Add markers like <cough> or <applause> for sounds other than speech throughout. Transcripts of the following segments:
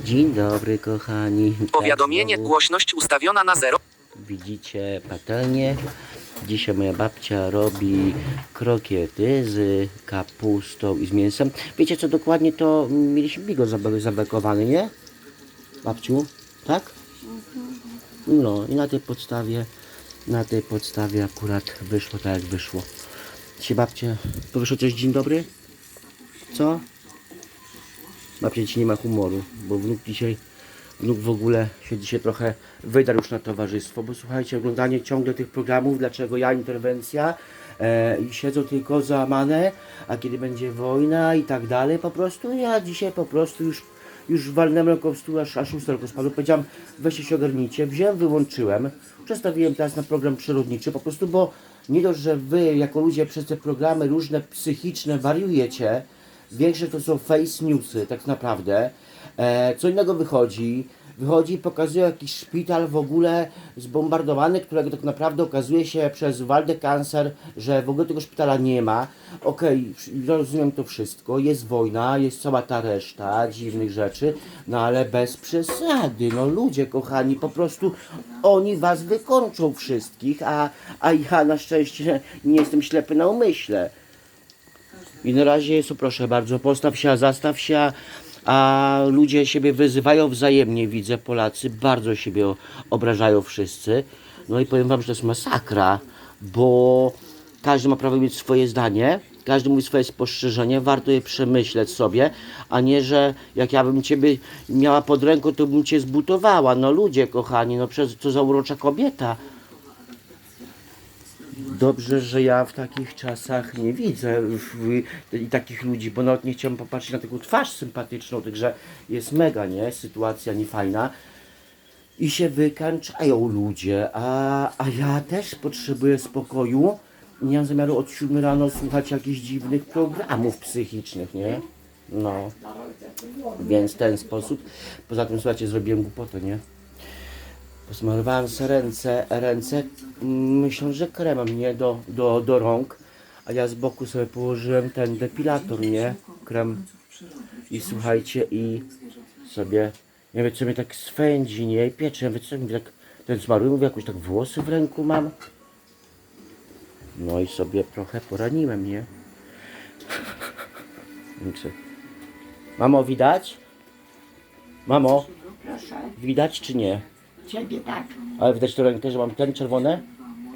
Dzień dobry, kochani. Powiadomienie, Tak, głośność ustawiona na 0. Widzicie patelnię. Dzisiaj moja babcia robi krokiety z kapustą i z mięsem. Wiecie co dokładnie to mieliśmy bigo zabe- zabekowany, nie? Babciu, tak? No i na tej podstawie, na tej podstawie akurat wyszło tak jak wyszło. Dzisiaj babcie, to wyszło coś dzień dobry? Co? Babcia dzisiaj nie ma humoru, bo wnuk dzisiaj, wnuk w ogóle się dzisiaj trochę wydarł już na towarzystwo, bo słuchajcie, oglądanie ciągle tych programów, dlaczego ja interwencja e, i siedzą tylko załamane, a kiedy będzie wojna i tak dalej, po prostu ja dzisiaj po prostu już już walnąłem ręką w stół, aż, aż lusterko spadło. Powiedziałem, weźcie się ogarnijcie. Wziąłem, wyłączyłem. Przestawiłem teraz na program przyrodniczy, po prostu, bo nie dość, że wy jako ludzie przez te programy różne psychiczne wariujecie, Większe to są face newsy, tak naprawdę. E, co innego wychodzi. Wychodzi i pokazuje jakiś szpital w ogóle zbombardowany, którego tak naprawdę okazuje się przez Waldę Cancer, że w ogóle tego szpitala nie ma. Okej, rozumiem to wszystko. Jest wojna, jest cała ta reszta dziwnych rzeczy, no ale bez przesady. No ludzie kochani, po prostu oni was wykończą wszystkich, a, a ja na szczęście nie jestem ślepy na umyśle. I na razie jest, proszę bardzo, postaw się, zastaw się, a ludzie siebie wyzywają wzajemnie, widzę, Polacy bardzo siebie obrażają wszyscy. No i powiem wam, że to jest masakra, bo każdy ma prawo mieć swoje zdanie, każdy mówi swoje spostrzeżenie, warto je przemyśleć sobie, a nie, że jak ja bym ciebie miała pod ręką, to bym cię zbutowała. No ludzie kochani, no przez co za urocza kobieta. Dobrze, że ja w takich czasach nie widzę w, i takich ludzi, bo nawet nie chciałem popatrzeć na taką twarz sympatyczną, także jest mega, nie? Sytuacja niefajna. I się wykańczają ludzie, a, a ja też potrzebuję spokoju. Nie mam zamiaru od 7 rano słuchać jakichś dziwnych programów psychicznych, nie? No. Więc w ten sposób. Poza tym, słuchajcie, zrobiłem głupotę, nie? Posmarowałem sobie ręce, ręce myśląc, że kremem, nie, do, do, do rąk, a ja z boku sobie położyłem ten depilator, nie, krem. I słuchajcie, i sobie, nie wiem, co mnie tak swędzi, nie, i piecze, ja wiem, co mi tak, ten zmarły, mówię, jakoś tak włosy w ręku mam, no i sobie trochę poraniłem, nie, <laughs> Czy... Mamo, widać? Mamo, widać czy nie? Ciebie tak. Ale widać tę rękę, że mam ten czerwone?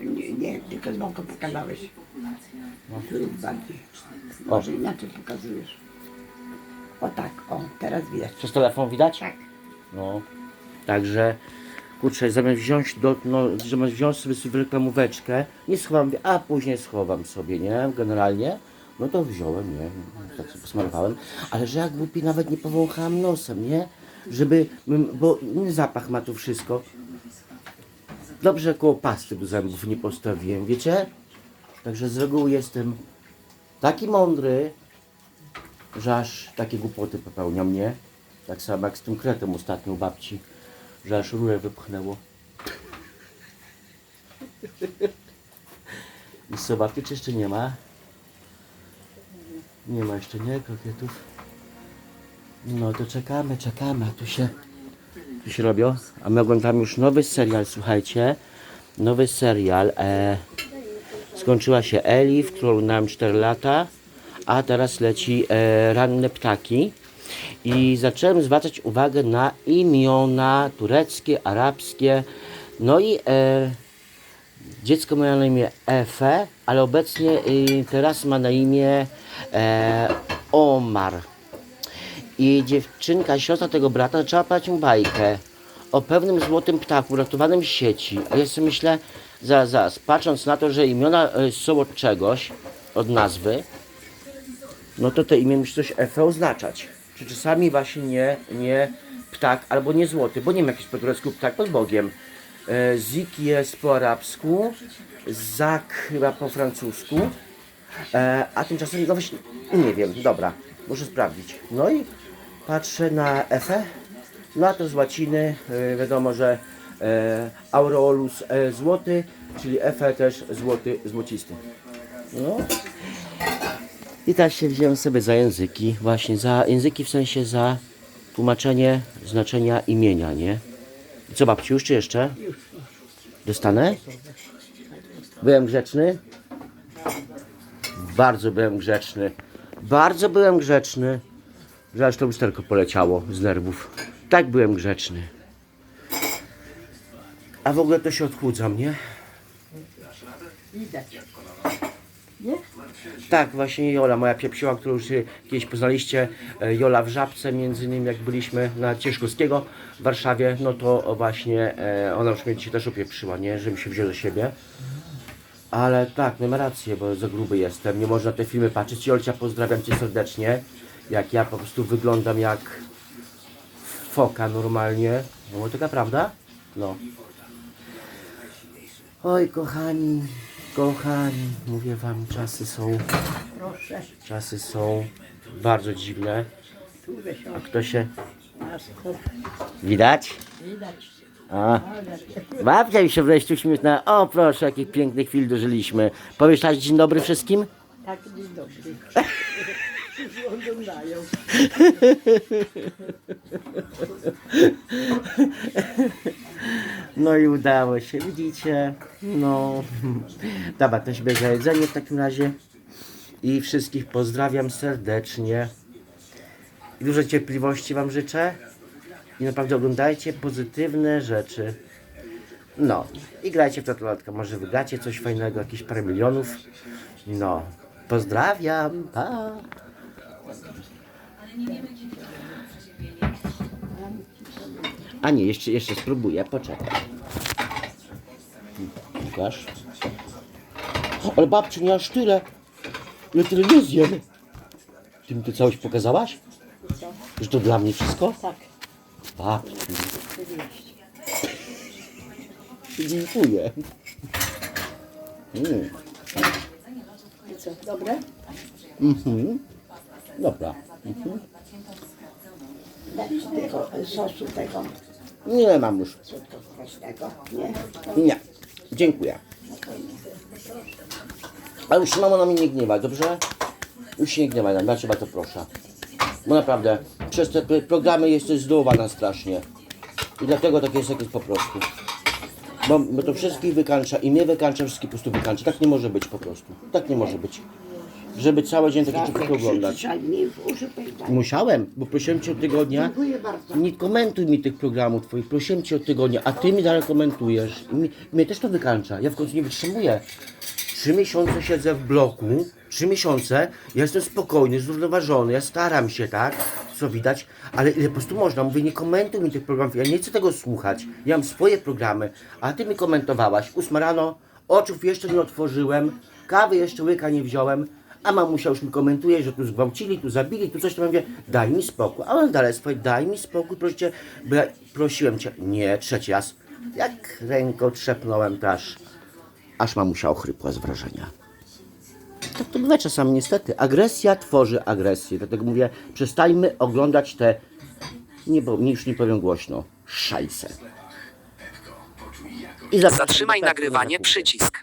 Nie, nie tylko z boku pokazałeś. Tu jest bardziej. Może inaczej pokazujesz. O tak, o, teraz widać. Przez telefon widać? Tak. No. Także, kurczę, zamiast wziąć, do, no, zamiast wziąć sobie sobie reklamóweczkę, nie schowam, a później schowam sobie, nie? Generalnie. No to wziąłem, nie? Tak sobie posmarowałem. Ale że jak głupi nawet nie powąchałem nosem, nie? Żeby, bo zapach ma to wszystko. Dobrze koło pasty do zębów nie postawiłem, wiecie? Także z reguły jestem taki mądry, że aż takie głupoty popełniam, nie? Tak samo jak z tym kretem ostatnio u babci, że aż rurę wypchnęło. I babci czy jeszcze nie ma? Nie ma jeszcze, nie? Krokietów? No to czekamy, czekamy, tu się, tu się robią. A my oglądamy już nowy serial, słuchajcie. Nowy serial. E, skończyła się Elif, którą oglądałem 4 lata, a teraz leci e, Ranne Ptaki. I zacząłem zwracać uwagę na imiona tureckie, arabskie. No i e, dziecko ma na imię Efe, ale obecnie y, teraz ma na imię e, Omar. I dziewczynka, siostra tego brata, zaczęła pać mu bajkę o pewnym złotym ptaku uratowanym z sieci. A ja sobie myślę, zaraz, zaraz, patrząc na to, że imiona e, są od czegoś, od nazwy, no to te imię musi coś Efe oznaczać. Czy czasami właśnie nie, nie ptak, albo nie złoty, bo nie wiem jakiś po turecku ptak pod Bogiem. E, Zik jest po arabsku, Zak chyba po francusku, e, a tymczasem, no właśnie, nie wiem, dobra, muszę sprawdzić. No i patrzę na Efe, no a to z łaciny, e, wiadomo, że e, aureolus e, złoty, czyli Efe też złoty, złocisty. No. I teraz się wziąłem sobie za języki, właśnie za języki w sensie za tłumaczenie znaczenia imienia, nie? I Co babci, już czy jeszcze? Dostanę? Byłem grzeczny? Bardzo byłem grzeczny. Bardzo byłem grzeczny. To lusterko poleciało z nerwów. Tak byłem grzeczny. A w ogóle to się odchudzam, nie? Widać. Nie? Tak, właśnie Jola, moja piepsiła, którą już kiedyś poznaliście, e, Jola w Żabce, między innymi jak byliśmy na Cieszkowskiego w Warszawie, no to właśnie e, ona już mnie dzisiaj też opieprzyła, nie, że mi się wziął do siebie. Ale tak, no ma rację, bo za gruby jestem, nie można te filmy patrzeć. Jolcia, pozdrawiam Cię serdecznie, jak ja po prostu wyglądam jak foka normalnie. No taka prawda? No. Oj, kochani, kochani, mówię wam, czasy są, Proszę. czasy są bardzo dziwne. Tu A kto się... Widać? Widać. A, babcia mi się wreszcie uśmiechnęła. O, proszę, jakich pięknych chwil dożyliśmy. Powiesz dzień dobry wszystkim? Tak, dzień dobry. <laughs> No i udało się, widzicie? No. Dobra, to się będzie jedzenie w takim razie. I wszystkich pozdrawiam serdecznie. I dużo cierpliwości Wam życzę. I naprawdę oglądajcie pozytywne rzeczy. No. I grajcie w totolotka. Może wygracie coś fajnego, jakieś parę milionów. No. Pozdrawiam. Pa. A nie, jeszcze, jeszcze spróbuję, poczekaj. Łukasz. Ale babciu, nie aż tyle. Ile tyle nie zjem. Ty mi to całość pokazałaś? Co? Że to dla mnie wszystko? Tak. Babciu, dziękuję. Mm. I co, dobre? Mhm. Dobra. Mhm. Dać tego sosu tego Nie mam już. nie? Dziękuję. A już mamo na mnie nie gniewa, dobrze? Już się nie gniewaj na mnie, bardzo proszę. Bo naprawdę, przez te pro- programy jesteś zdołowana strasznie. I dlatego tak jest, jak jest po prostu. Bo, bo to wszystkich wykańcza i mnie wykańcza, wszystkich po prostu wykańcza. Tak nie może być po prostu. Tak nie może być. Żeby cały dzień takie rzeczy oglądać. Pękać. Musiałem, bo prosiłem cię od tygodnia. Dziękuję bardzo. Nie komentuj mi tych programów twoich, prosiłem cię od tygodnia, a ty mi dalej komentujesz. I mi, mnie też to wykańcza. Ja w końcu nie wytrzymuję. Trzy miesiące siedzę w bloku, trzy miesiące, ja jestem spokojny, zrównoważony, ja staram się, tak, co widać, ale ile po prostu można, mówię, nie komentuj mi tych programów, ja nie chcę tego słuchać, ja mam swoje programy, a ty mi komentowałaś, ósma rano, oczów jeszcze nie otworzyłem, kawy jeszcze łyka nie wziąłem, a mamusia już mi komentuje, że tu zgwałcili, tu zabili, tu coś ja mówię, daj mi spokój, a on dalej swoje, daj mi spokój, proszę cię, bo ja prosiłem cię, nie, trzeci raz, jak ręką trzepnąłem, to aż aż mamusia ochrypła z wrażenia. Tak to bywa czasami niestety. Agresja tworzy agresję. Dlatego mówię, przestańmy oglądać te, nie, bo już nie powiem głośno, szajse. I Zatrzymaj nagrywanie przycisk.